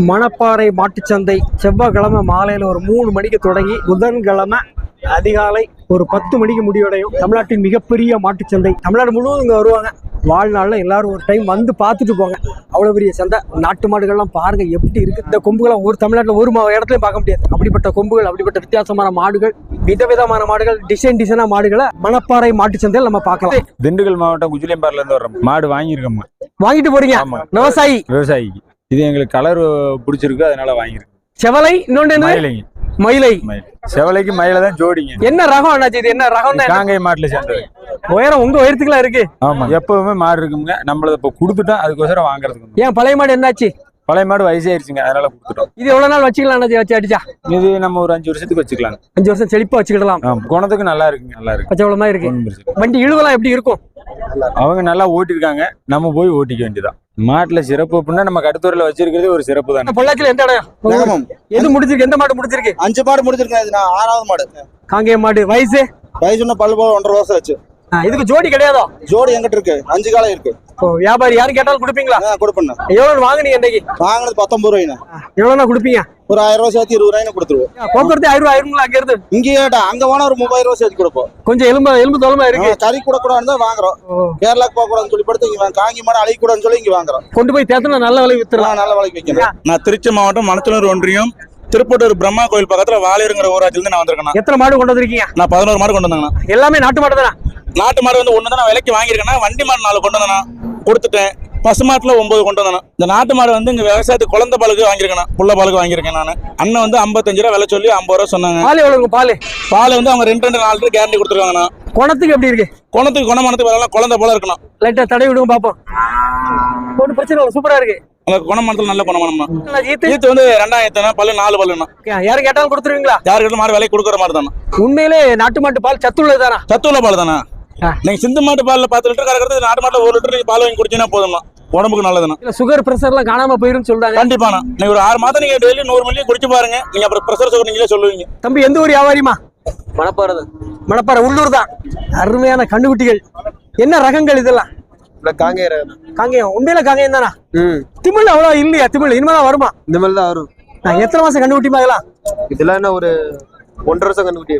மணப்பாறை மாட்டுச்சந்தை செவ்வாய்க்கிழமை மாலையில் ஒரு மூணு மணிக்கு தொடங்கி புதன்கிழமை அதிகாலை ஒரு பத்து மணிக்கு முடிவடையும். தமிழ்நாட்டின் மிகப்பெரிய மாட்டுச்சந்தை. தமிழ்நாடு முழுவதும் இங்கே வருவாங்க. வாழ்நாளில் எல்லாரும் ஒரு டைம் வந்து பார்த்துட்டு போங்க. அவ்வளோ பெரிய சந்தை. நாட்டு மாடுகள்லாம் பாருங்க எப்படி இருக்கு. இந்த கொம்புகளை ஒரு தமிழ்நாட்டில் ஒரு மா- இடத்துலயும் பார்க்க முடியாது. அப்படிப்பட்ட கொம்புகள் அப்படிப்பட்ட வித்தியாசமான மாடுகள் விதவிதமான மாடுகள் டிசைன் டிசைனா மாடுகளை மணப்பாறை மாட்டுச்சந்தையில் நம்ம பார்க்கலாம். திண்டுக்கல் மாவட்டம் குஜிலியம்பாறையில இருந்து வர்றோம் மாடு வாங்கியிருக்கோம்மா. வாங்கிட்டு போறீங்க? விவசாயி? விவசாயிக்கு. இது எங்களுக்கு கலர் பிடிச்சிருக்கு அதனால வாங்கியிருக்கோம். செவலை இன்னொன்று மயிலை. மயில். செவலைக்கு மயில தான் ஜோடிங்க. என்ன ரகம் அண்ணாச்சி இது? என்ன ரகம் காங்கை மாட்டுல சேர்ந்தது. உயரம் உங்க உயரத்துக்குலாம் இருக்கு. ஆமா எப்பவுமே மாடு இருக்குங்க. நம்மள இப்ப கொடுத்துட்டோம் அதுக்கோசரம் வாங்குறதுக்கு. ஏன் பழைய மாடு என்னாச்சு? பழைய மாடு வயசாயிருச்சுங்க அதனால கொடுத்துட்டோம். இது எவ்வளவு நாள் வச்சுக்கலாம் அண்ணாச்சி வச்சு அடிச்சா? இது நம்ம ஒரு அஞ்சு வருஷத்துக்கு வச்சுக்கலாம். அஞ்சு வருஷம் செழிப்பா வச்சுக்கிடலாம். ஆமா குணத்துக்கு நல்லா இருக்குங்க நல்லா இருக்கு. பச்சை இருக்கு. வண்டி இழுவெல்லாம் எப்படி இருக்கும்? அவங்க நல்லா ஓட்டிருக்காங்க நம்ம போய் ஓட்டிக்க வேண்டியதான் மாட்டுல சிறப்பு அப்படின்னா நம்ம கடுத்தூரில் வச்சிருக்கிறதே ஒரு சிறப்பு தானே. பொள்ளாச்சியில எந்த இடம்? எது முடிச்சிருக்கு எந்த மாடு முடிச்சிருக்கு அஞ்சு மாடு முடிச்சிருக்கேன் இது நான் ஆறாவது மாடு. காங்கேய மாடு. வயசு? வயசுன்னா பல்லு போல ஒன்றரை வருஷம் ஆச்சு. இதுக்கு ஜோடி கிடையாதோ? ஜோடி எங்கிட்ட இருக்கு. அஞ்சு காலம் இருக்கு. வியாபாரி யாரும் கேட்டாலும் கொடுப்பீங்களா? நான் கொடுப்பேன் எவ்வளவு வாங்குனீங்க இன்னைக்கு வாங்கினது பத்தொன்பது ரூபாய்ண்ணா. எவ்வளவுனா கொடுப்பீங்க? ஒரு ஆயிரம் ரூபாய் சேர்த்து இருபது ரூபாய்னு கொடுத்துருவோம். போக்குவரத்து ஆயிரம் ரூபாய் ஆயிருங்களா அங்க இருந்து இங்க கேட்டா அங்க வேணா ஒரு மூவாயிரம் ரூபாய் சேர்த்து கொடுப்போம். கொஞ்சம் எலும்பு எலும்பு தோலமா இருக்கு. கறி கூட கூட தான் வாங்குறோம். கேரளாக்கு போக கூடாதுன்னு சொல்லி படுத்து இங்க வாங்க. காங்கி மாடு அழிக்க கூடாதுன்னு சொல்லி இங்க வாங்குறோம். கொண்டு போய் தேத்தனா நல்ல விலை வித்துடலாம். நான் நல்ல விலைக்கு வைக்கிறேன் நான் திருச்சி மாவட்டம் மணச்சலூர் ஒன்றியம். திருப்பட்டூர் பிரம்மா கோயில் பக்கத்துல வாலிருங்கிற ஊராட்சியிலிருந்து நான் வந்திருக்கேன் எத்தனை மாடு கொண்டு வந்திருக்கீங்க? நான் பதினோரு மாடு கொண்டு வந்தேங்கண்ணா. எல்லாமே நாட்டு மாடு தானே? நாட்டு மாடு வந்து ஒன்று தான் நான் விலைக்கு வாங்கியிருக்கேன்னா வண்டி மாடு நாலு கொண்டு வந்தேண்ணா. கொடுத்துட்டேன். பசுமாட்டில் ஒன்பது கொண்டு வந்தேண்ணா. இந்த நாட்டு மாடு வந்து இங்கே விவசாயத்துக்கு குழந்தை பாலுக்கு வாங்கியிருக்கேன் புள்ள பாலுக்கு வாங்கியிருக்கேன் நான். அண்ணன் வந்து ஐம்பத்தஞ்சு ரூபா விலை சொல்லி ஐம்பது ரூபா சொன்னாங்க. பால் இருக்கும்? பால்? பால் வந்து அவங்க ரெண்டு ரெண்டு நாலு லிட்டர் கேரண்டி கொடுத்துருக்காங்கண்ணா. குணத்துக்கு எப்படி இருக்கு? குணத்துக்கு குணமானத்துக்கு வரலாம். குழந்தை போல இருக்கணும். லைட்டா தடவி விடுங்க பாப்போம். ஒன்றும் பிரச்சனை இல்லை சூப்பரா இருக்கு. அந்த குணமானத்தில் நல்ல குணமானம்மா ஈத்து. ஈத்து வந்து ரெண்டாயிரத்தி பல்லு நாலு பல்லுண்ணா. யாரும் கேட்டாலும் கொடுத்துருவீங்களா? யாருக்கிட்ட மாடு விலைக்கு கொடுக்குற மாதிரி தானே உண்மையிலே நாட்டு மாட்டு பால் சத்துள்ளது தானா சத்துள்ள பால் தானே. நீங்க சிந்து மாட்டு பால்ல பத்து லிட்டர் கறக்கிறது நாட்டு மாட்டுல ஒரு லிட்டர் நீங்க பால் வாங்கி குடிச்சீங்கன்னா போதும்ண்ணா. உடம்புக்கு நல்லதுண்ணா. இல்ல சுகர் பிரஷர் எல்லாம் காணாம போயிருன்னு சொல்றாங்க. கண்டிப்பாண்ணா. நீங்க ஒரு ஆறு மாதம் நீங்க டெய்லி நூறு மில்லி குடிச்சு பாருங்க. நீங்க அப்புறம் ப்ரெஷர் சுகர் நீங்களே சொல்லுவீங்க. தம்பி எந்த ஊர் வியாபாரிமா மணப்பாறை மணப்பாறை உள்ளூர் தான். அருமையான கண்டுகுட்டிகள் என்ன ரகங்கள் இதெல்லாம்? இல்லை காங்கேய காங்கேயம். உண்மையில காங்கேயம் தானா? திமிழ் அவ்வளவு இல்லையா திமிழ் இனிமேதான் வருமா? இந்த மாதிரி தான் வரும். நான் எத்தனை மாசம் கண்டுபிடிமா இதெல்லாம் இதெல்லாம் என்ன ஒரு ஒன்றரை வருஷம் கண்டுபிடி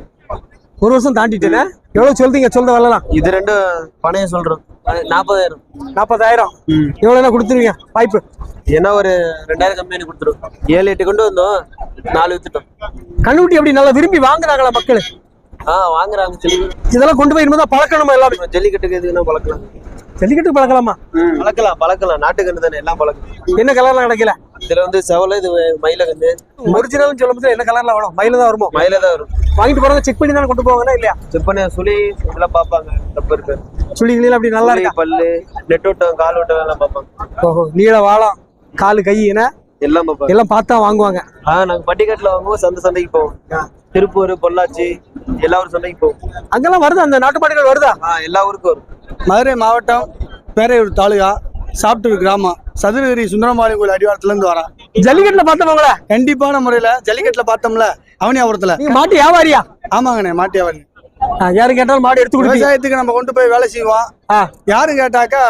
ஒரு வருஷம் தாண்டிட்டேனே? எவ்வளவு சொல்றீங்க? சொல்ற வரலாம் இது ரெண்டும் பணைய சொல்றோம். நாற்பதாயிரம் நாற்பதாயிரம் எவ்வளவு என்ன கொடுத்துருவீங்க. வாய்ப்பு. ஏன்னா ஒரு ரெண்டாயிரம் கம்பெனி கொடுத்துரும். ஏழு எட்டு கொண்டு வந்தோம். நாலு வித்துட்டோம். கண்டுகுட்டி எப்படி நல்லா விரும்பி வாங்குறாங்களா மக்கள்? ஆ வாங்குறாங்க இதெல்லாம் கொண்டு போய் இனிமேதான் பழக்கணுமா எல்லாமே ஜல்லிக்கட்டுக்கு எதுக்குன்னா பழக்கலாம் ஜல்லிக்கட்டு பழக்கலாமா? பழக்கலாம் பழக்கலாம். நாட்டுக்கன்று தானே எல்லாம் பழக்கலாம் என்ன கலர்லாம் கிடைக்கல? இதுல வந்து செவலை இது மயில கன்று ஒரிஜினல் சொல்லும் போது என்ன கலர்ல வரும்? மயில தான் வருமோ? மயில தான் வரும். வாங்கிட்டு போறவங்க செக் பண்ணி தானே கொண்டு போவாங்கன்னா இல்லையா? செக் பண்ணி சுழி இதெல்லாம் பார்ப்பாங்க. தப்பு இருக்கு. சுழிகளில் அப்படி நல்லா இருக்கா? பல்லு நெட் ஓட்டம் கால் ஓட்டம் எல்லாம் பார்ப்பாங்க. ஓஹோ நீள வாழம் காலு கை என எல்லாம் பார்ப்பாங்க. எல்லாம் பார்த்தா வாங்குவாங்க. ஆ நாங்க பட்டிக்காட்டுல வாங்குவோம் சந்தை சந்தைக்கு போவோம். திருப்பூர் பொள்ளாச்சி எல்லா ஊர் சந்தைக்கு போவோம். அங்கெல்லாம் வருதா? அந்த நாட்டு மாடுகள் வருதா எல்லா ஊருக்கும் வரும். மதுரை மாவட்டம் பேரையூர் தாலுகா சாப்டூர் கிராமம் சதுரகிரி சுந்தரமாரி கோயில் அடிவாரத்துலேருந்து வரேன். ஜல்லிக்கட்டுல பார்த்தவங்கள? கண்டிப்பான முறையில் ஜல்லிக்கட்டில் பார்த்தோம்ல அவனியாபுரத்தில். மாட்டு வியாபாரியா? ஆமாங்கண்ணே மாட்டியாவரி ஆ, யாரு கேட்டாலும் மாடு எடுத்து விவசாயத்துக்கு நம்ம கொண்டு போய் வேலை செய்வோம். ஆ. யாரும் கேட்டாக்கா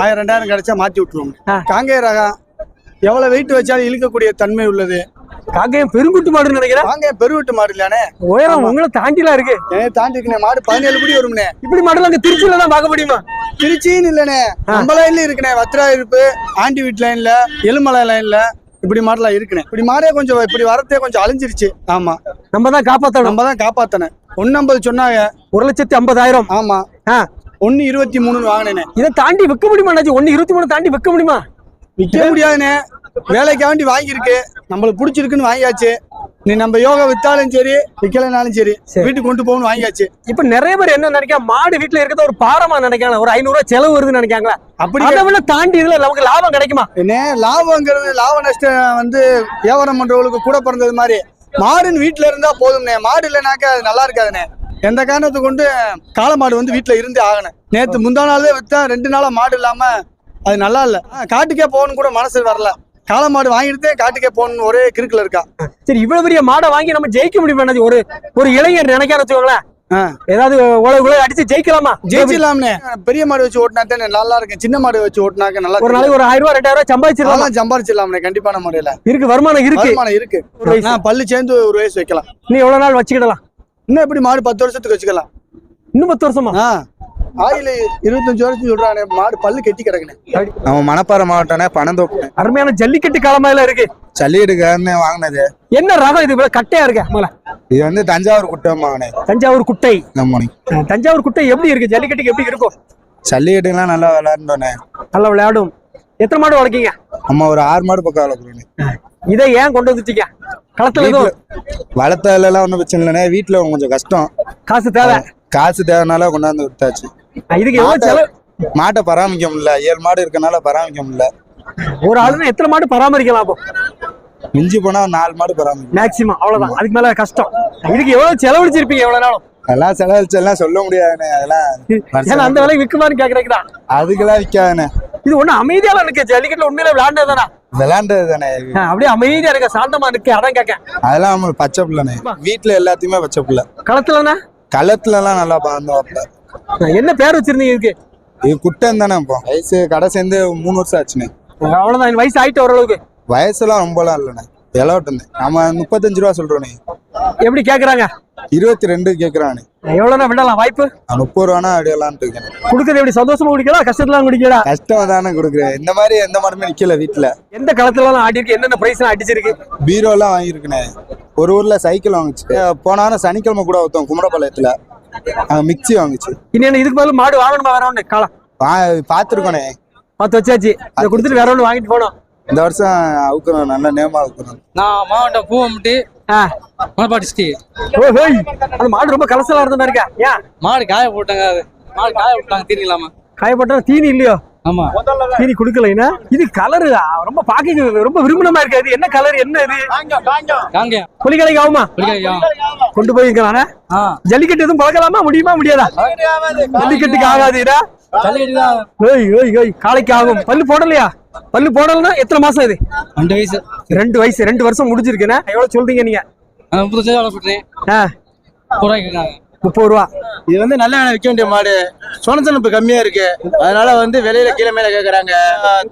ஆயிரம் ரெண்டாயிரம் கிடைச்சா மாற்றி விட்டுருவோம். காங்கேய ரகம் எவ்வளோ வெயிட் வச்சாலும் இழுக்கக்கூடிய தன்மை உள்ளது. காங்கேயம் பெருங்குட்டு மாடுன்னு நினைக்கிறேன் காங்கேய பெருவிட்டு மாடு இல்லையானே உயரம் உங்களை தாண்டிலாம் இருக்கு. ஏன் தாண்டிக்குண்ணே மாடு பதினேழு படி வரும்ண்ணே. இப்படி மாடுலாம் அங்க திருச்சியில தான் பார்க்க முடியுமா? திருச்சின்னு இல்லைண்ணே. நம்ம லைன்ல இருக்குண்ணே. வத்ரா இருப்பு ஆண்டி வீட் லைன்ல எலுமலை லைன்ல இப்படி மாடலாம் இருக்குண்ணே. இப்படி மாடே கொஞ்சம் இப்படி வரத்தே கொஞ்சம் அழிஞ்சிருச்சு. ஆமா. நம்ம தான் காப்பாத்தணும். நம்ம தான் காப்பாத்தனேன் ஒன்னம்பது சொன்னாங்க. ஒரு லட்சத்தி ஐம்பதாயிரம். ஆமா. ஆ. ஒன்னு இருபத்தி மூணுன்னு வாங்கினேனே இதை தாண்டி விற்க முடியுமா அண்ணாச்சி? ஒன்னு இருபத்தி மூணு தாண்டி விற்க முடியுமா? விற்க முடியாதுண்ணே. வேலைக்காண்டி வாங்கியிருக்கு. நம்மளுக்கு பிடிச்சிருக்குன்னு வாங்கியாச்சு. நீ நம்ம யோகா வித்தாலும் சரி விற்கலைனாலும் சரி. வீட்டுக்கு கொண்டு போகணும்னு வாங்கியாச்சு. இப்ப நிறைய பேர் என்ன நினைக்க மாடு வீட்டுல இருக்கிறத ஒரு பாரமா நினைக்காங்க ஒரு ஐநூறு ரூபாய் செலவு வருதுன்னு நினைக்காங்களா அப்படி அதை விட தாண்டி இதுல நமக்கு லாபம் கிடைக்குமா? என்ன? லாபங்கிறது லாப நஷ்டம் வந்து வியாபாரம் பண்றவங்களுக்கு கூட பிறந்தது மாதிரி. மாடுன்னு வீட்டுல இருந்தா போதும்ண்ணே மாடு இல்லைனாக்கா அது நல்லா இருக்காதுண்ணே எந்த காரணத்தை கொண்டு காளை மாடு வந்து வீட்டுல இருந்தே ஆகணும். நேத்து முந்தா நாளே வித்தா ரெண்டு நாளா மாடு இல்லாம அது நல்லா இல்ல. காட்டுக்கே போகணும் கூட மனசு வரல. காளை மாடு வாங்கிட்டு காட்டுக்கே போகணும்னு ஒரே கிறுக்குல இருக்கா. சரி இவ்வளவு பெரிய மாடை வாங்கி நம்ம ஜெயிக்க முடியுமா? ஒரு ஒரு இளைஞர் நினைக்காத வச்சுக்கோங்களேன். ஏதாவது உழவு உழவு அடிச்சு ஜெயிக்கலாமா? ஜெயிச்சிடலாம்னே. பெரிய மாடு வச்சு ஓட்டினா தான் நல்லா இருக்கும். சின்ன மாடு வச்சு ஓட்டினாக்க நல்லா ஒரு நாளைக்கு ஒரு ஆயிரம் ரூபாய் ரெண்டாயிரம் ரூபாய் சம்பாதிச்சிடலாம்? அதெல்லாம் சம்பாரிச்சிடலாம்னே கண்டிப்பான முறையில. இருக்கு வருமானம் இருக்கு. வருமானம் இருக்கு. நான் பல்லு சேர்ந்து ஒரு வயசு வைக்கலாம். நீ எவ்வளவு நாள் வச்சுக்கிடலாம்? இன்னும் எப்படி மாடு பத்து வருஷத்துக்கு வச்சுக்கலாம்? இன்னும் பத்து வருஷமா? ஆயில் இருபத்தஞ்சு வருஷம் சொல்றானே மாடு பல்லு கெட்டி கிடக்குனே. நம்ம மணப்பாறை மாவட்டம்னே பணந்தோப்பு அருமையான ஜல்லிக்கட்டு காலமா எல்லாம் இருக்கு. சல்லிடுக்காரனே வாங்கினது. என்ன ரகம் இது இவ்வளவு கட்டையா இருக்க முதல்ல இது வந்து தஞ்சாவூர் குட்டம் வாங்கினேன் தஞ்சாவூர் குட்டை. நம்ம அஹ் தஞ்சாவூர் குட்டை எப்படி இருக்கு? ஜல்லிக்கட்டுக்கு எப்படி இருக்கும்? சல்லிக்கட்டுலாம் நல்லா விளையாண்டோனே நல்லா விளையாடும். எத்தனை மாடு வளர்க்கீங்க? நம்ம ஒரு ஆறு மாடு பக்கம் வளர்க்குறோண்ணே இதை ஏன் கொண்டு வந்துட்டீங்க களத்துல எதுவும்? வளர்த்ததுலாம் ஒன்றும் பிரச்சனை இல்லைண்ணே. வீட்டில் கொஞ்சம் கஷ்டம். காசு தேவை? காசு தேவைனால கொண்டாந்து விட்டாச்சு இதுக்கு எவ்வளவு செலவு? மாட்டை பராமரிக்க முடியல. ஏழு மாடு இருக்கனால பராமரிக்க முடியல. ஒரு ஆளுனா எத்தனை மாடு பராமரிக்கலாம் அப்போ? மிஞ்சி போனா நாலு மாடு பராமரிக்கும் மேக்சிமம் அவ்வளவுதான். அதுக்கு மேல கஷ்டம். இதுக்கு எவ்வளவு செலவழிச்சிருப்பீங்க எவ்வளவு நாளும்? அதெல்லாம் செலவழிச்செல்லாம் சொல்ல முடியாதுண்ணே. அதெல்லாம் அந்த விலைக்கு விற்குமான்னு கேக்குறீங்களா? அதுக்கெல்லாம் விற்காதுண்ணே இது ஒண்ணு அமைதியால இருக்கு ஜல்லிக்கட்டுல உண்மையில விளையாண்டது தானே அஹ் அப்படியே அமைதியா இருக்க சாந்தமா இருக்கு அதான் கேட்க அதெல்லாம் நம்ம பச்சை பிள்ளைண்ணே. வீட்டுல எல்லாத்தையுமே பச்சை பிள்ளை. களத்துலனா களத்துல எல்லாம் நல்லா பாந்தோம்ல என்ன பேர் வச்சிருந்தீங்க இதுக்கு? இது குட்டம் தானே இப்போ. வயசு கடை சேர்ந்து மூணு வருஷம் ஆச்சுண்ணே. அவ்வளவுதான் இந்த வயசு ஆயிட்டு ஓரளவுக்கு. வயசுலாம் ரொம்பலாம் இல்லைண்ணே. விளையாட்டுண்ணே நம்ம முப்பத்தஞ்சு ரூபா சொல்றோண்ணே. எப்படி கேக்குறாங்க? இருபத்தி ரெண்டு கேட்குறானே எவ்வளவுனா விடலாம் வாய்ப்பு? முப்பது ரூபானா அடியலான்ட்டு இருக்கேன். கொடுக்கறது எப்படி சந்தோஷமா குடிக்கலாம் கஷ்டத்துல குடிக்கலா கஷ்டம் தானே கொடுக்குறேன். இந்த மாதிரி எந்த மாடுமே நிக்கல வீட்டுல எந்த களத்துல எல்லாம் ஆடி இருக்கு என்னென்ன பிரைஸ் அடிச்சிருக்கு? பீரோ எல்லாம் வாங்கியிருக்கேனே ஒரு ஊர்ல சைக்கிள் வாங்குச்சு போன வாரம் சனிக்கிழமை கூட ஒருத்தன் குமரபாளையத்துல மிக்சி வாங்குச்சு. இனி என்ன இதுக்கு பதில் மாடு வாங்கணுமா வேற ஒண்ணு? காலம் வா பார்த்துருக்கோனே பார்த்து வச்சாச்சு. இதை கொடுத்துட்டு வேற ஒண்ணு வாங்கிட்டு போனோம். இந்த வருஷம் அவுக்கணும் நல்ல நேமா அவுக்கணும். நான் மாவட்டம் பூவம்பட்டி ஆ. மணப்பாடி டிஸ்ட்ரிக்ட் ஓ ஹோய். அந்த மாடு ரொம்ப கலசலா இருந்த மாதிரி இருக்கா? ஏன் மாடு காய போட்டாங்க அது. மாடு காய விட்டாங்க தீனிக்கலாமா? காயப்பட்டா தீனி இல்லையோ? ஆமா. தீனி கொடுக்கல என்ன? இது கலரு ரொம்ப பாக்க ரொம்ப விரும்பினமா இருக்கு அது என்ன கலர் என்ன இது? புலிகளைக்கு ஆகுமா? பிடிக்காதியா கொண்டு போயிருக்கிறானே? ஜல்லிக்கட்டு எதுவும் பழக்கலாமா? முடியுமா? முடியாதா? ஜல்லிக்கட்டுக்கு ஆகாதுடா. ஜல்லிக்கட்டு தான் ஓய் ஓய் ஓய் காளைக்கு ஆகும். பல்லு போடலையா? பல்லு போடலன்னா எத்தனை மாசம் இது? ரெண்டு வயசு. ரெண்டு வயசு ரெண்டு வருஷம் முடிஞ்சிருக்குண்ணே. எவ்வளவு சொல்றீங்க நீங்க? நான் முப்பது ரூபா. இது வந்து நல்ல விலை விற்க வேண்டிய மாடு. சொனத்தனப்பு கம்மியா இருக்கு. அதனால வந்து விலையில கீழே மேல கேக்குறாங்க.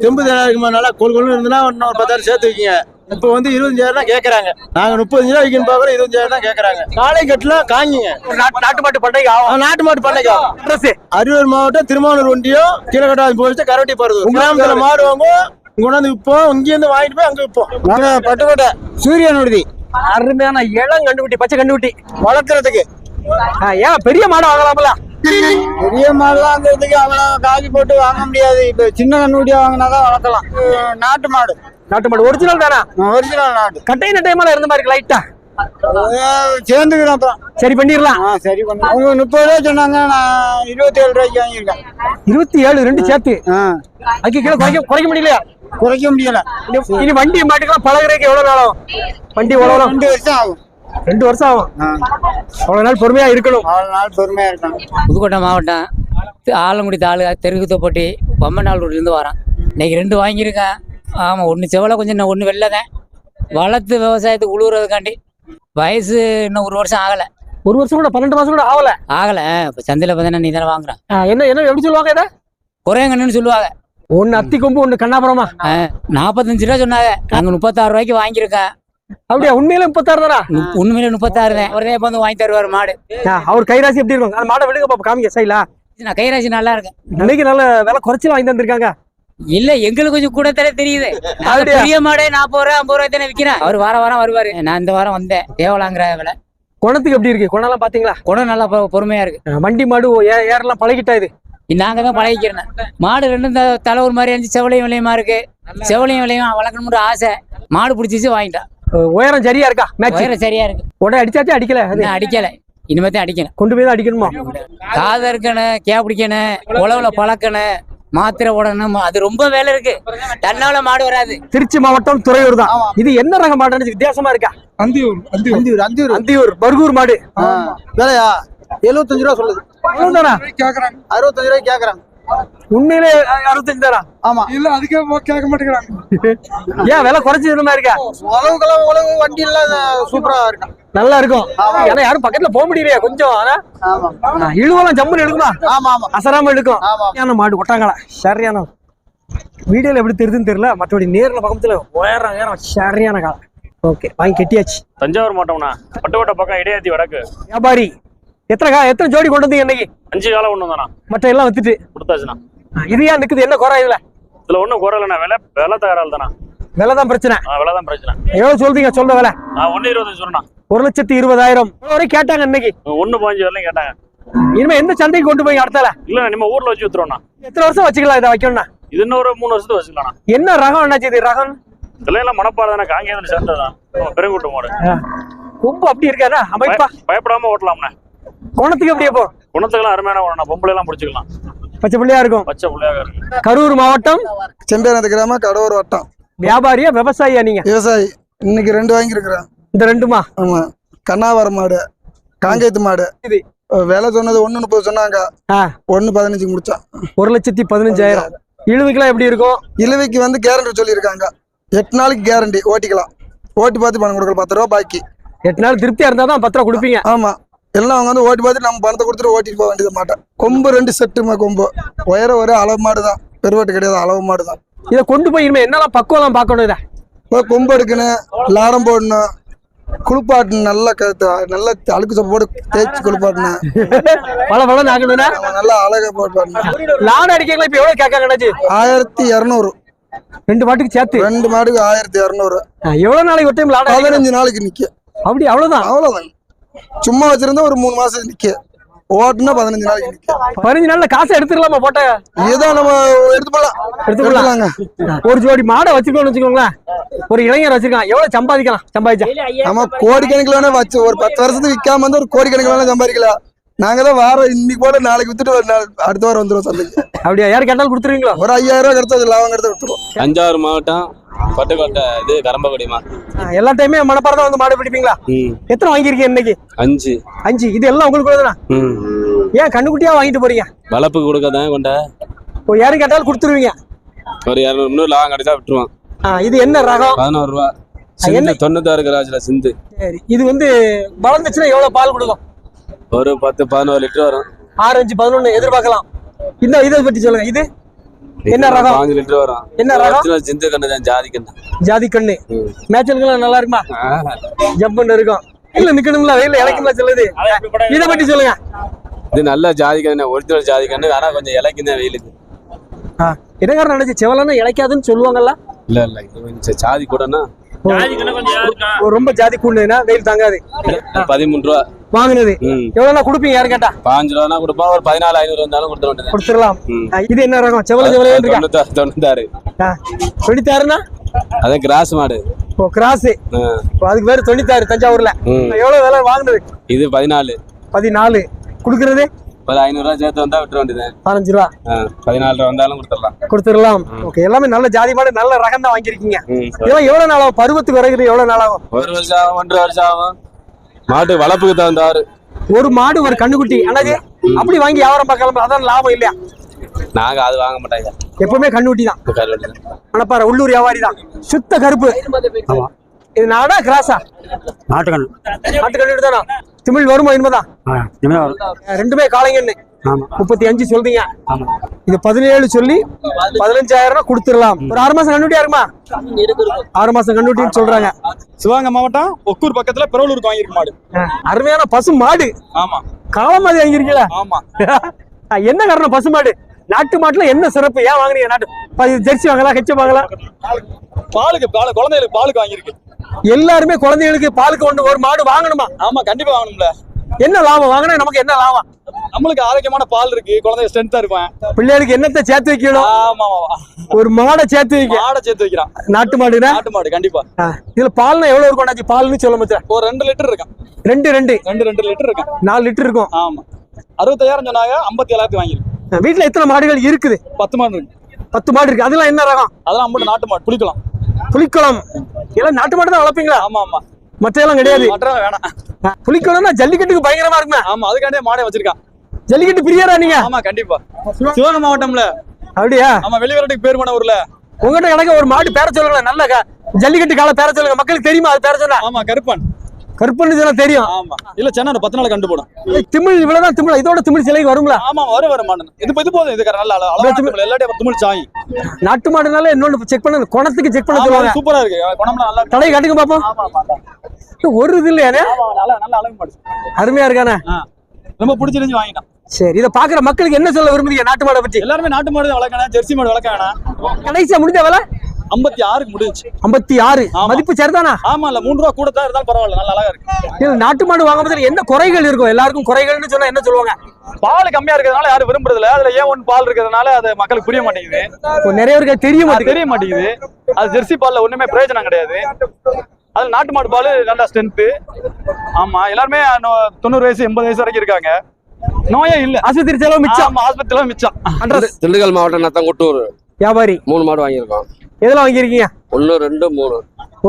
தெம்பு தேனா இருக்குமானால இருந்துன்னா இன்னும் ஒரு பத்தாயிரம் சேர்த்து வைக்கீங்க இப்போ வந்து இருபத்தஞ்சாயிரம் தான் கேக்குறாங்க. நாங்க முப்பத்தஞ்சு ரூபா விற்கணும் பாக்குறோம் இருபத்தஞ்சாயிரம் தான் கேக்குறாங்க. காலை கட்டுலாம் காங்கிங்க நாட்டு மாட்டு பண்டைக்கு ஆகும் நாட்டு மாடு பண்ணைக்கா அட்ரஸ்? அரியலூர் மாவட்டம் திருமானூர் ஒன்றியம் கீழக்கட்டாதி போயிட்டு கரவட்டி போறது. கிராமத்துல மாடு வாங்குவோம் கொண்டாந்து விற்போம் இங்கேருந்து வாங்கிட்டு போய் அங்க விற்போம் நாங்க பட்டுக்கோட்டை சூரியன் விடுதி அருமையான இளம் கண்டுபிட்டி பச்சை கண்டுபிட்டி வளர்க்கறதுக்கு. ஏன் பெரிய மாடு வாங்கலாம்ல? பெரிய மாடுலாம் அவ்வளோ காசு போட்டு வாங்க முடியாது. இப்போ சின்ன கண்ணுக்குட்டியா வாங்கினாதான் வளர்க்கலாம். அஹ் நாட்டு மாடு. நாட்டு மாடு ஒரிஜினல் தானா? ஒரிஜினல் நாடு. கட்டை நட்டையமால இருந்த மாதிரி லைட்டா சேர்ந்துக்கிறோம் அப்புறம். சரி பண்ணிடலாம். சரி அவங்க முப்பது ரூபா சொன்னாங்க நான் இருபத்தி ஏழு ரூபாய்க்கு வாங்கியிருக்கேன். இருபத்தி ஏழு ரெண்டு சேர்த்து? அதுக்கு கீழே குறைக்க குறைக்க முடியலையா? குறைக்க முடியல. இனி- வண்டி மாட்டுக்கலாம் பழகுறதுக்கு எவ்வளவு நாள் ஆகும்? வண்டி உழவலாம் ரெண்டு வருஷம் ஆகும். ரெண்டு வருஷம் ஆகும்? அவ்வளவு நாள் பொறுமையா இருக்கணும். அவ்வளோ நாள் பொறுமையா இருக்கணும். புதுக்கோட்டை மாவட்டம் ஆலங்குடி தாலுகா தெருக்குத்தப்பட்டி பொம்மநாளூர்லேருந்து வரேன் இன்னைக்கு ரெண்டு வாங்கியிருக்கேன். ஆமாம் ஒன்று செவலை கொஞ்சம் ஒன்று வெள்ளதேன் வளர்த்து விவசாயத்துக்கு உழுவுறதுக்காண்டி வயசு இன்னும் ஒரு வருஷம் ஆகலை. ஒரு வருஷம் கூட பன்னெண்டு மாசம் கூட ஆகல? ஆகலை. இப்போ சந்தையில் பார்த்தீங்கன்னா நீ தானே வாங்குறேன் என்ன என்ன எப்படி சொல்லுவாங்க இதை? குறையங்கன்னு சொல்லுவாங்க. ஒன்னு அத்தி கொம்பு ஒன்னு கண்ணாபுரமா? நாற்பத்தஞ்சு ரூபா சொன்னாங்க. நாங்கள் முப்பத்தாறு ரூபாய்க்கு வாங்கியிருக்கேன் அப்படியா உண்மையில முப்பத்தாறு தானா? உண்மையில முப்பத்தாறு தான். அவரே வந்து வாங்கி தருவார் மாடு. அவர் கைராசி எப்படி இருக்கும்? அந்த மாடை விடுங்க பாப்பா காமிங்க சைலா நான் கைராசி நல்லா இருக்கேன். இன்னைக்கு நல்ல விலை குறைச்சு வாங்கி தந்திருக்காங்க. இல்ல எங்களுக்கு கொஞ்சம் கூட தர தெரியுது? பெரிய மாடே நாற்பது ரூபா ஐம்பது ரூபாய் தானே விற்கிறேன் அவர் வாரம் வாரம் வருவாரு. நான் இந்த வாரம் வந்தேன். தேவலாங்கிற விலை. குணத்துக்கு எப்படி இருக்கு? குணம்லாம் பாத்தீங்களா? குணம் நல்லா பொறுமையா இருக்கு. வண்டி மாடு ஏ- ஏறலாம் பழகிட்டா இது? நாங்க தான் பழகிக்கிறேன் மாடு ரெண்டும் த- தலை ஒரு மாதிரி இருந்துச்சு செவலையும் விலையுமா இருக்கு? செவலையும் விலையும் வளர்க்கணும்னு ஆசை. மாடு பிடிச்சிச்சு வாங்கிட்டான். உயரம் சரியா இருக்கா? உயரம் சரியா இருக்கு. உடனே அடிச்சாச்சு அடிக்கல? அடிக்கல. இனிமே தான் அடிக்கணும். கொண்டு போய் தான் அடிக்கணுமா? காதை இருக்கணும் கே பிடிக்கணும் உழவுல பழக்கணும். மாத்திரை போடணும் அது ரொம்ப வேலை இருக்கு. தன்னால மாடு வராது. திருச்சி மாவட்டம் துறையூர் தான். இது என்ன ரக மாடுன்னு வித்தியாசமா இருக்கா? அந்தியூர் அந்தியூர். அந்தியூர் அந்தியூர். பர்கூர் மாடு. விலையா? எழுபத்தஞ்சு ரூபா சொல்லுது. அறுபத்தஞ்சு ரூபாய்க்கு கேக்குறாங்க. உண்மையிலே அறுபத்தஞ்சு தானா ஆமா. இல்ல அதுக்கே கேட்க மாட்டேங்கிறாங்க. ஏன் விலை குறைச்சது மாதிரி இருக்கா? உழவுக்கெல்லாம் உழவு வண்டி எல்லாம் சூப்பரா இருக்கும் நல்லா இருக்கும். ஏன்னா யாரும் பக்கத்துல போக முடியலையா கொஞ்சம். ஆனா இழுவெல்லாம் ஜம்முன்னு எடுக்குமா? ஆமா ஆமா. அசராம எடுக்கும். ஆமா. மாடு ஒட்டாங்களா சரியான வீடியோல எப்படி தெரியுதுன்னு தெரியல மற்றபடி நேர்ல பக்கத்துல உயரம் உயரம் சரியான காலம் ஓகே வாங்கி கெட்டியாச்சு. தஞ்சாவூர் மாவட்டம்ண்ணா பட்டுக்கோட்டை பக்கம் இடையாத்தி வடக்கு. வியாபாரி. எத்தனை கா எத்தனை ஜோடி கொண்டு வந்தீங்க இன்னைக்கு? அஞ்சு காலம் ஒன்று தானா மற்ற எல்லாம் வித்துட்டு? கொடுத்தாச்சுண்ணா. இது ஏன் நிக்குது? என்ன குறை இதுல? இதுல ஒன்றும் குறையிலண்ணா விலை விலை தகராறு தானே விலை தான் பிரச்சனை. விலை தான் பிரச்சனை. எவ்வளவு சொல்றீங்க? சொல்ற விலை. நான் ஒன்று இருபத்தஞ்சு சொல்றேண்ணா. ஒரு லட்சத்தி இருபதாயிரம். வரை கேட்டாங்க இன்னைக்கு. ஒன்று பதினஞ்சு வரலையும் கேட்டாங்க. இனிமே எந்த சந்தைக்கு கொண்டு போய் அடுத்தால இல்லை நம்ம ஊர்ல வச்சு வித்துருவோண்ணா. எத்தனை வருஷம் வச்சுக்கலாம் இதை வைக்கணும்னா இது இன்னும் ஒரு மூணு வருஷத்துக்கு வச்சுக்கலாம்ண்ணா என்ன ரகம் என்னாச்சு இது? ரகம்? இதெல்லாம் எல்லாம் மனப்பாறை தானே காங்கேயத்தில் சேர்ந்ததுதான். பெருங்கூட்டு மாடு கொம்பு அப்படி இருக்காதா? அமைப்பா. பய- பயப்படாம ஓட்டலாம்ண்ணே. குணத்துக்கு எப்படி அப்போ குணத்துக்கெல்லாம் அருமையான குணம் பொம்பளை எல்லாம் பிடிச்சிக்கலாம். பச்சை பிள்ளையா இருக்கும். பச்சை பிள்ளையாக இருக்கு கரூர் மாவட்டம்? செம்பேனத்து கிராமம் கடவுர் வட்டம். வியாபாரியா விவசாயியா நீங்க? விவசாயி. இன்னைக்கு ரெண்டு வாங்கியிருக்கிறேன். இந்த ரெண்டுமா? ஆமா. கண்ணாவரம் மாடு காங்கேயத்து மாடு. இது. விலை சொன்னது ஒண்ணு முப்பது சொன்னாங்க. ஆ. ஒண்ணு பதினஞ்சுக்கு முடிச்சான். ஒரு லட்சத்தி பதினஞ்சாயிரம். இழுவைக்கெல்லாம் எப்படி இருக்கும்? இழுவைக்கு வந்து கேரண்டி சொல்லியிருக்காங்க. எட்டு நாளைக்கு கேரண்டி ஓட்டிக்கலாம். ஓட்டி பார்த்து பணம் கொடுக்கலாம் பத்து ரூபா பாக்கி. எட்டு நாள் திருப்தியா இருந்தா தான் பத்து ரூபா கொடுப்பீங்க. ஆமா. எல்லாம் அவங்க வந்து ஓட்டி பார்த்து நம்ம பணத்தை கொடுத்துட்டு ஓட்டிட்டு போக வேண்டியது மாட்டேன். கொம்பு ரெண்டு செட்டுமா கொம்பு. உயரம் ஒரே அளவு மாடு தான் பெருவாட்டு கிடையாது அளவு மாடு தான் இதை கொண்டு போய் இனிமே என்னெல்லாம் பக்குவம் பார்க்கணும் இதை? கொம்பு எடுக்கணும் லாடம் போடணும் குளிப்பாட்டணும் நல்லா நல்லா அழுக்கு சோப்பு போட்டு தேய்ச்சி குளிப்பாட்டணும். பல பல ஆகணும்னா நல்லா அழகா போட்டு லான் அடிக்கலாம் இப்ப எவ்வளவு கேட்காங்க ஆயிரத்தி இரநூறு. ரெண்டு மாட்டுக்கு சேர்த்து? ரெண்டு மாடுக்கு ஆயிரத்தி இரநூறு. ஆ, எவ்வளவு நாளைக்கு ஒரு டைம் அடிக்கணும்? பதினஞ்சு நாளைக்கு நிக்க அப்படி அவ்வளவுதான்? அவ்வளவுதான். சும்மா வச்சிருந்தா ஒரு மூணு மாசம் நிக்க. ஓட்டுனா பதினஞ்சு நாளைக்கு நிக்க. பதினஞ்சு நாள்ல காசை எடுத்துக்கலாமா போட்ட? ஏதோ நம்ம எடுத்து போலாம் எடுத்துக்கலாம் எடுத்துக்கலாங்க. ஒரு ஜோடி மாடை வச்சுக்கணும்னு வச்சுக்கோங்களேன். ஒரு இளைஞர் வச்சிருக்கான். எவ்வளவு சம்பாதிக்கலாம்? சம்பாதிச்சா. நம்ம கோடிக்கணக்கில் வேணா வச்சு ஒரு பத்து வருஷத்துக்கு விற்காம வந்து ஒரு கோடிக்கணக்கில் வேணா சம்பாதிக்கலாம். நாங்க தான் வாரம் இன்னைக்கு போட நாளைக்கு வித்துட்டு ஒரு நாள் அடுத்த வாரம் வந்துருவோம் சந்தைக்கு. அப்படியா? யாரு கேட்டாலும் கொடுத்துருவீங்களா? ஒரு ஐயாயிரம் ரூபாய் கிடைச்சா அது லாபம் கிடைச்சா விட்டுருவோம் தஞ்சாவூர் மாவட்டம் பட்டுக்கோட்டை இது கரம்பக்குடிமா. ஆ, எல்லா டைமே மனப்பாறை தான் வந்து மாடு பிடிப்பீங்களா? எத்தனை வாங்கியிருக்கீங்க இன்னைக்கு? அஞ்சு. அஞ்சு. இது எல்லாம் உங்களுக்கு ஏன் கண்ணுக்குட்டியா வாங்கிட்டு போறீங்க? வளர்ப்புக்கு கொடுக்க தான் கொண்ட? இப்போ யாரும் கேட்டாலும் கொடுத்துருவீங்க. ஒரு இரநூறு முந்நூறு லாபம் கிடைச்சா விட்டுருவான். ஆ, இது என்ன ரகம்? பதினோரு ரூபா. சிந்து தொண்ணூத்தாறு கிராஜ்ல சிந்து. சரி. இது வந்து வளர்ந்துச்சுன்னா எவ்வளவு பால் கொடுக்கும்? ஒரு பத்து பதினோரு லிட்டர் வரும். ஆறு அஞ்சு எதிர்பார்க்கலாம். இந்த இதை பற்றி சொல்லுங்க. இது? என்ன ரகம்? பாஞ்சு லிட்டர் வரும். என்ன ரகம்? சிந்து கண்ணு தான் ஜாதி கண்ணு. ஜாதி கண்ணு. மேய்ச்சலுக்குலாம் நல்லா இருக்குமா? ஜப்புன்னு இருக்கும். இல்ல நிக்கணும்ல வெயில இலக்கும்ல சொல்லுது இதை பற்றி சொல்லுங்க. இது நல்ல ஜாதி கண்ணு ஒரிஜினல் ஜாதி கண்ணு. ஆனா கொஞ்சம் இலைக்கு தான் வெயிலுக்கு. இடகாரம் நினைச்சு செவலன்னா இழைக்காதுன்னு சொல்லுவாங்கல்ல? இல்ல இல்ல ஜாதி கூடனா ரொம்ப ஜாதி கூண்டுனா வெயில் தாங்காது. பதிமூணு ரூபா வாங்குனது. ம். எவ்வளவு கொடுப்பீங்க யாரு கேட்டா? பாஞ்சு ரூபானா கொடுப்போம் ஒரு பதினாலு ஐநூறு வந்தாலும் கொடுத்துட வேண்டியது கொடுத்துடலாம். இது என்ன ரகம்? செவல செவல இருக்கா தொண்ணூத்தாறு. தொண்ணூத்தாறுனா? அதான் கிராஸ் மாடு. ஓ கிராஸ். ஆ. அதுக்கு பேரு தொண்ணூத்தாறு தஞ்சாவூர்ல. எவ்வளவு விலை வாங்குனது? இது பதினாலு. பதினாலு. கொடுக்கறது? ஒரு ஐநூறுரூவா சேர்த்து வந்தா விட்டுற வேண்டியது பதினஞ்சு ரூபா பதினாலு ரூபா வந்தாலும் கொடுத்துடலாம். கொடுத்துடலாம். ஓகே எல்லாமே நல்ல ஜாதி மாடு நல்ல ரகம் தான் வாங்கியிருக்கீங்க. ம். இதெல்லாம் எவ்வளவு நாள் ஆகும்? பருவத்துக்கு வரைக்கும் எவ்வளவு நாள் ஆகும்? ஒரு வருஷம் ஆகும் ஒன்றரை வருஷம் ஆகும். மாட்டு வளர்ப்புக்கு தகுந்தாரு ஒரு மாடு ஒரு கண்ணுக்குட்டி. அண்ணாஜி அப்படி வாங்கி வியாபாரம் பார்க்கலாம்? அதான் லாபம் இல்லையா? நாங்க அது வாங்க மாட்டாங்க எப்பவுமே கண்ணுக்குட்டி தான். மணப்பாறை உள்ளூர் வியாபாரி தான். சுத்த கருப்பு. இது நாடா கிராஸா? நாட்டுக்கண் நாட்டு கண்ணுக்குட்டி தானா? தமிழ் வருமா இனிமேதான் ரெண்டுமே காளைங்கன்னு முப்பத்தி அஞ்சு சொல்றீங்க. இது பதினேழு சொல்லி பதினஞ்சாயிரம் கொடுத்துடலாம். ஒரு ஆறு மாசம் கண்ணுட்டியா இருக்குமா ஆறு மாசம் கண்ணுட்டின்னு சொல்றாங்க. சிவகங்கை மாவட்டம் ஒக்கூர் பக்கத்துல பெரவலூருக்கு வாங்கியிருக்கு மாடு. அருமையான பசு மாடு. ஆமா. காலம் மாதிரி வாங்கிருக்கீங்களா ஆமா. என்ன காரணம் பசு மாடு? நாட்டு மாட்டுல என்ன சிறப்பு? ஏன் வாங்குறீங்க நாட்டு? ஜெர்சி வாங்கலாம் ஹெச் வாங்கலாம். பாலுக்கு பால் குழந்தைகளுக்கு பாலுக்கு வாங்கியிருக்கு. எல்லாருமே குழந்தைகளுக்கு பாலுக்கு ஒன்று ஒரு மாடு வாங்கணுமா? ஆமா கண்டிப்பா வாங்கணும்ல. என்ன லாபம் வாங்கினா நமக்கு என்ன லாபம்? நம்மளுக்கு ஆரோக்கியமான பால் இருக்கு குழந்தை ஸ்ட்ரென்த்தா இருப்பேன் பிள்ளைகளுக்கு என்னத்தை சேர்த்து வைக்கணும்? ஆமா ஆமா ஒரு மாடை சேர்த்து வைக்க மாடை சேர்த்து வைக்கிறான். நாட்டு மாடுனா? நாட்டு மாடு கண்டிப்பா. இதுல பால்னா எவ்வளவு இருக்கும் அண்ணாச்சி? பால்னு சொல்ல மச்சான் ஒரு ரெண்டு லிட்டர் இருக்கான் ரெண்டு ரெண்டு. ரெண்டு ரெண்டு லிட்டர் இருக்கான் நாலு லிட்டர் இருக்கும். ஆமா. அறுபத்தாயிரம் சொன்னாங்க ஐம்பத்தி ஏழாயிரத்து ஆ, வீட்டுல எத்தனை மாடுகள் இருக்குது? பத்து மாடு இருக்கு. பத்து மாடு இருக்கு. அதெல்லாம் என்ன ரகம்? அதெல்லாம் ஐம்பது நாட்டு மாடு குளிக்கலாம் புலிக்குளம் எல்லாம் நாட்டு மாடு தான் வளர்ப்பீங்களா? ஆமா ஆமா. மற்ற எல்லாம் கிடையாது. மற்ற வேணாம். ஆ, புலிக்குளம்னா ஜல்லிக்கட்டுக்கு பயங்கரமா இருக்குமே. ஆமா அதுக்காண்டே மாடே வச்சிருக்கான். ஜல்லிக்கட்டு பிரியரா நீங்க? ஆமா கண்டிப்பா. சிவகங்கை மாவட்டம்ல. அப்படியா? ஆமா வெளிவரட்டுக்கு பேர் போன ஊர்ல. உங்ககிட்ட எனக்கு ஒரு மாடு பேர சொல்லுங்களேன் நல்ல க- ஜல்லிக்கட்டு கால பேர சொல்லுங்க. மக்களுக்கு தெரியுமா அது பேர சொன்னா? ஆமா கருப்பன். கருப்பன்னு சொன்னா தெரியும். ஆமா. இல்ல சென்னை பத்து நாள் கண்டு போடும். திமிழ் இவ்வளவுதான் திமிழ் இதோட திமிழ் சிலைக்கு வருங்களா? ஆமா வரும் வரும் மாடு இது இது போதும் இது நல்ல திமிழ், எல்லாத்தையும் துமிழ் சாய் நாட்டு மாடுனால இன்னொன்னு செக் பண்ண குணத்துக்கு செக் பண்ண சொல்லுவாங்க. சூப்பரா இருக்கு. குணம்லாம் நல்லா தலையை காட்டுங்க பாப்போம். ஒரு இது மாடு. அருமையா இருக்கானே. ரொம்ப பிடிச்சிருந்து வாங்கிட்டான். சரி இதை பாக்குற மக்களுக்கு என்ன சொல்ல விரும்புறீங்க நாட்டு மாடை பத்தி? எல்லாருமே நாட்டு மாடு வளர்க்கணும் ஜெர்சி மாடு வளர்க்க வேணாம். கடைசியா முடிஞ்ச வேலை? ஐம்பத்தி ஆறுக்கு முடிஞ்சுச்சு. ஐம்பத்தி ஆறு. மதிப்பு சரிதானா? ஆமா இல்ல மூணு ரூபா கூட தான் இருந்தாலும் பரவாயில்ல நல்ல அழகா இருக்கு. நாட்டு மாடு வாங்கும்போது என்ன குறைகள் இருக்கும்? எல்லாருக்கும் குறைகள்னு சொன்னா என்ன சொல்லுவாங்க? பால் கம்மியா இருக்கிறதுனால யாரும் விரும்புறது இல்ல அதுல ஏன் ஒன் பால் இருக்கிறதுனால அது மக்களுக்கு புரிய மாட்டேங்குது. நிறைய பேருக்கு தெரிய தெரிய மாட்டேங்குது. அது ஜெர்சி பால்ல ஒண்ணுமே பிரயோஜனம் கிடையாது. அது நாட்டு மாடு பால் நல்ல ஸ்ட்ரென்த் ஆமா எல்லாருமே தொண்ணூறு வயசு எண்பது வயசு வரைக்கும் இருக்காங்க. நோயே இல்ல. ஆஸ்பத்திரி செலவு மிச்சம். ஆமா ஆஸ்பத்திரியில மிச்சம். திண்டுக்கல் மாவட்டம் நத்தங்குட்டூர். வியாபாரி. மூணு மாடு வாங்கியிருக்கோம். எதுல வாங்கியிருக்கீங்க? ஒன்று ரெண்டு மூணு.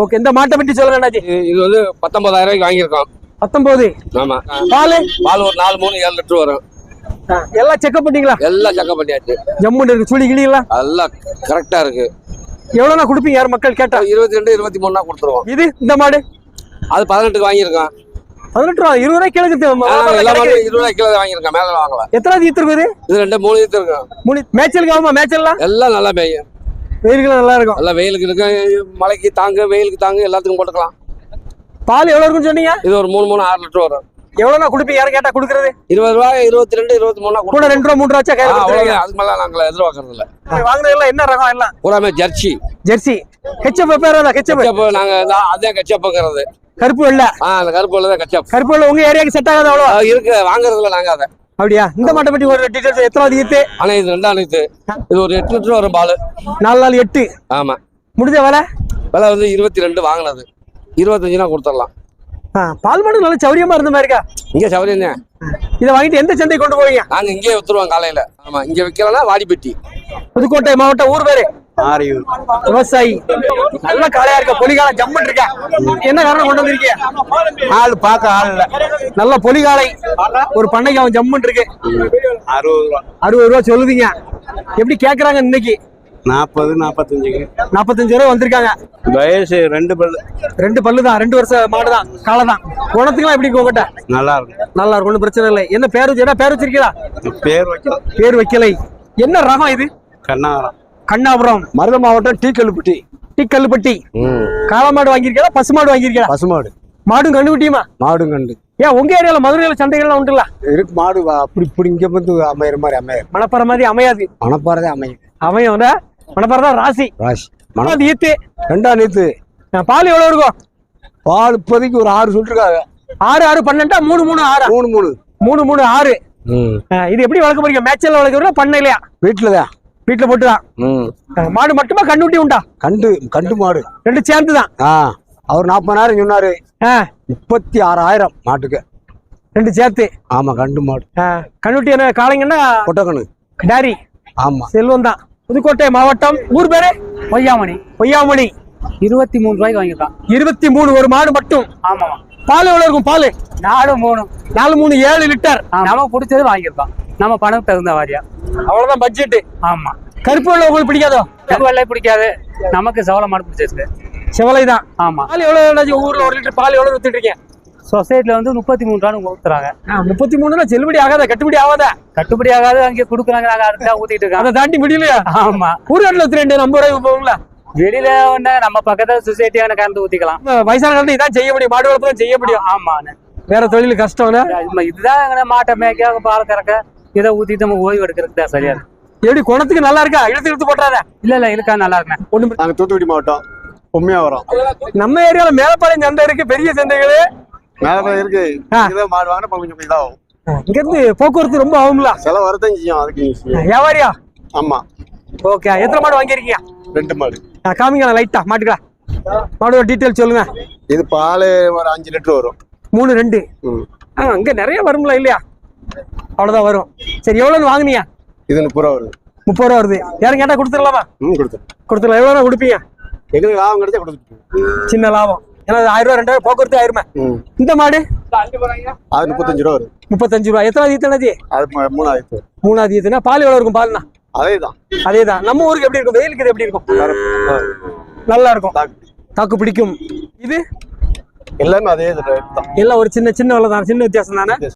ஓகே இந்த மாட்டை பத்தி சொல்லுங்க அண்ணாச்சி. இது வந்து பத்தொன்பதாயிரம் ரூபாய்க்கு வாங்கியிருக்கோம். பத்தொன்பது. ஆமா. பால்? பால் ஒரு நாலு மூணு ஏழு லிட்டர் வரும். எல்லாம் செக்அப் பண்ணீங்களா எல்லாம் செக்கப் பண்ணியாச்சு. ஜம்முன்னு இருக்கு. சுழி கிளியெல்லாம்? எல்லாம் கரெக்டா இருக்கு. எவ்வளவுனா கொடுப்பீங்க? யார் மக்கள் கேட்டா? இருபத்தி ரெண்டு இருபத்தி மூணுனா கொடுத்துருவோம். இது இந்த மாடு? அது பதினெட்டுக்கு வாங்கியிருக்கோம். பதினெட்டு ரூபா இருபது ரூபாய் கிழக்கு இருபது ரூபாய் கிலோ வாங்கியிருக்கோம். மேல வாங்கல. எத்தனாவது ஈத்து இருக்குது? இது ரெண்டு மூணு ஈத்து இருக்கும் மூணு மேய்ச்சலுக்கு ஆகுமா? மேய்ச்சல்லாம் எல்லாம் நல்லா மேயும். வெயிலுக்கு நல்லா இருக்கும். எல்லாம் வெயிலுக்கு இருக்கு மழைக்கு தாங்க வெயிலுக்கு தாங்க எல்லாத்துக்கும் போட்டுக்கலாம். பால் எவ்வளவு இருக்குன்னு சொன்னீங்க? இது ஒரு மூணு மூணு ஆறு லிட்டர் வரும். எவ்வளவுனா கொடுப்பீங்க? யாரும் கேட்டா கொடுக்குறது? இருபது ரூபாய் இருபத்தி ரெண்டு இருபத்தி மூணா கூட ரெண்டு ரூபா மூணு ரூபா வச்சா கொடுத்துருவீங்க. அவ்வளவுதான். அதுக்கு மேல நாங்கள எதிர்பார்க்கறது இல்ல. வாங்குறது எல்லாம் என்ன ரகம் எல்லாம்? பூராமே ஜெர்சி. ஜெர்சி. கெச்சப் பேர் கெச்சப்? கச்சப் நாங்க தான் அதே கச்சப்புங்கிறது. கருப்பு வெள்ளை. ஆ அந்த கருப்பு தான் கச்சப். கருப்பு வெள்ளை உங்க ஏரியாக்கு செட் ஆகாது அவ்வளோ இருக்கு. வாங்குறதுல நாங்க அதை. அப்படியா? இந்த மாட்டை ஒரு டீடைல்ஸ் எத்தனாவது ஈத்து ஆனா இது ரெண்டாம் இது. இது ஒரு எட்டு லிட்டர் வரும் பால். நாலு நாள் எட்டு. ஆமா. முடிஞ்ச வேலை? விலை வந்து இருபத்தி ரெண்டு வாங்கினது. இருபத்தஞ்சுனா கொடுத்துடலாம். பால் மாடு நல்ல சௌரியமா இருந்த மாதிரி இருக்கா? இங்க சௌரியம் தான். இதை வாங்கிட்டு எந்த சந்தை கொண்டு போவீங்க? நாங்க இங்கேயே வித்துருவோம் காலையில. ஆமா இங்க விற்கலன்னா வாடிப்பட்டி. புதுக்கோட்டை மாவட்டம் ஊர் பேரு. ஆரியூர் விவசாயி. நல்ல காளையா இருக்க பொலிகால ஜம்மன் இருக்க. என்ன காரணம் கொண்டு வந்திருக்கீங்க? ஆள் பார்க்க ஆள் இல்ல. நல்ல பொலிகாலை ஒரு பண்ணைக்கு அவன் ஜம்மன் இருக்கு. அறுபது ரூபா. அறுபது ரூபா சொல்லுதீங்க. எப்படி கேக்குறாங்க இன்னைக்கு? நாற்பது நாற்பத்தஞ்சுக்கு நாற்பத்தஞ்சு ரூபா வந்திருக்காங்க. வயசு ரெண்டு பல்லு. ரெண்டு பல்லு தான் ரெண்டு வருஷம் மாடு தான் காலை தான் குணத்துக்குலாம் எப்படி உங்ககிட்ட? நல்லா இருக்கும் நல்லா இருக்கும் ஒன்றும் பிரச்சனை இல்லை. என்ன பேர் வச்சு என்ன பேர் வச்சிருக்கீங்களா? பேர் வைக்கல. பேர் வைக்கலை. என்ன ரகம் இது? கண்ணாவரம் கண்ணாபுரம். மருத மாவட்டம் டீ கல்லுப்பட்டி டீ கல்லுப்பட்டி காளை மாடு வாங்கியிருக்கா பசு மாடு வாங்கியிருக்கா பசுமாடு. மாடும் கண்டுபிட்டியுமா மாடும் கண்டு. ஏன் உங்க ஏரியால மதுரையில சந்தைகள்லாம் உண்டுல இருக்கு மாடு அப்படி இப்படி இங்க வந்து அமையிற மாதிரி அமையும் மணப்பாறை மாதிரி அமையாது. மணப்பாறதே அமையும். அமையும்? மணப்பாறை தான் ராசி. ராசி. மண மணப்பாறை ஈத்து ரெண்டாம் நீத்து. பால் எவ்வளவு இருக்கும்? பால் இப்போதைக்கு ஒரு ஆறு சொல்லிருக்காங்க. ஆறு ஆறு பன்னெண்டா? மூணு மூணு ஆறா? மூணு மூணு. மூணு மூணு ஆறு. இது எப்படி வளர்க்க போறீங்க? மேட்சல் வளர்க்க பண்ணையிலையா? வீட்டில் தான் வீட்டுல போட்டுதான் மாடு மட்டுமா கண்ணுட்டி உண்டா? கண்டு கண்டு மாடு. ரெண்டு சேர்ந்து தான் ஆ அவர் நாற்பதாயிரம் சொன்னாரு. முப்பத்தி ஆறாயிரம் மாட்டுக்கு. ரெண்டு சேர்த்து. ஆமா கண்டு மாடு. கண்ணுட்டி என்ன காளைங்கன்னா கொட்டக்கணு டாரி. ஆமா. செல்வம் தான் புதுக்கோட்டை மாவட்டம் ஊர் பேரு? பொய்யாமணி. பொய்யாமணி. இருபத்தி மூணு ரூபாய்க்கு வாங்கியிருக்கான் இருபத்தி மூணு ஒரு மாடு மட்டும். ஆமா பால் எவ்வளவு இருக்கும் பால்? நாலு மூணு. நாலு மூணு ஏழு லிட்டர். நமக்கு பிடிச்சது வாங்கியிருக்கான் நம்ம பணம் தகுந்த வாரியா அவ்வளவுதான் பட்ஜெட் ஆமா. கருப்பு வெள்ளை உங்களுக்கு பிடிக்காதோ? எனக்கு வெள்ளை பிடிக்காது. நமக்கு சவள மாடு பிடிச்சிருக்கு. செவலை தான் ஆமா. பால் எவ்வளவு ஊர்ல ஒரு லிட்டர் பால் எவ்வளவு வித்துட்டு இருக்கீங்க? சொசைட்டில வந்து முப்பத்தி மூணு ரூபான்னு ஊத்துறாங்க முப்பத்தி மூணுனா செல்லுபடி ஆகாத? கட்டுப்படி ஆகாத? கட்டுப்படி ஆகாது அங்கே கொடுக்குறாங்க நாங்க அதுக்கு தான் ஊத்திட்டு இருக்கோம். அதை தாண்டி முடியலையா ஆமா. ஊர்காட்டில் வித்து ரெண்டு ரூபாய்க்கு போகுங்களா வெளியில ஒண்ணு நம்ம பக்கத்துல சொசைட்டியான கறந்து ஊத்திக்கலாம். வயசான காலத்துல இதான் செய்ய முடியும். மாடு வளர்ப்பு செய்ய முடியும். ஆமாண்ணே. வேற தொழில் கஷ்டம்னா இது- இதுதான் மாட்டை மேய்க்க பால் கறக்க. இதை ஊத்திட்டு நம்ம ஓய்வு எடுக்கிறதுக்கு தான் சரியா இருக்கு. எப்படி குணத்துக்கு நல்லா இருக்கா? இழுத்து இழுத்து போட்டுறாத. இல்ல இல்ல இருக்கா நல்லா இருக்குண்ணே ஒண்ணு நாங்க தூத்துக்குடி மாவட்டம் உண்மையா வரோம் நம்ம ஏரியால மேலப்பாளையம் சந்தை இருக்கு பெரிய சந்தைகளு. மேல இருக்கு. மாடு வாங்கினா கொஞ்சம் இதாகும். இங்க இருந்து போக்குவரத்து ரொம்ப ஆகும்ல? செலவு வரதான் செய்யும் அதுக்கு வியாபாரியா? ஆமா. ஓகே எத்தனை மாடு வாங்கியிருக்கீங்க? ரெண்டு மாடு. காமிக்கலாம் லைட்டா மாட்டுக்கலாம் மாடோட டீட்டெயில் சொல்லுங்க. இது பால் ஒரு அஞ்சு லிட்டர் வரும். மூணு ரெண்டு. இங்க நிறைய வரும்ல இல்லையா? அவ்வளவுதான் வரும். சரி எவ்வளவுன்னு வாங்குனீங்க இது முப்பது ரூபா வருது. முப்பது ரூபா வருது. யாரும் கேட்டா கொடுத்துடலாமா? ம் கொடுத்துரு. கொடுத்துடலாம். எவ்வளோ கொடுப்பீங்க? எங்களுக்கு லாபம் கிடைச்சா கொடுத்துட்டு சின்ன லாபம். ஏன்னா ஆயிரம் ரூபா ரெண்டாயிரம் போக்குவரத்து ஆயிருமே. இந்த மாடு? அது முப்பத்தஞ்சு ரூபா வரும் முப்பத்தஞ்சு ரூபா. எத்தனாவது ஈத்தனது அது மூ- மூணாயிரத்து மூணாவது ஈத்துனா பால் எவ்வளவு இருக்கும் பால்னா? அதே தான் அதேதான். நம்ம ஊருக்கு எப்படி இருக்கும்? வெயிலுக்கு இது எப்படி இருக்கும்? நல்லா இருக்கும். தாக்கு பிடிக்கும். இது? எல்லாமே அதே எல்லாம் ஒரு சின்ன சின்ன தான். சின்ன வித்தியாசம் தானே?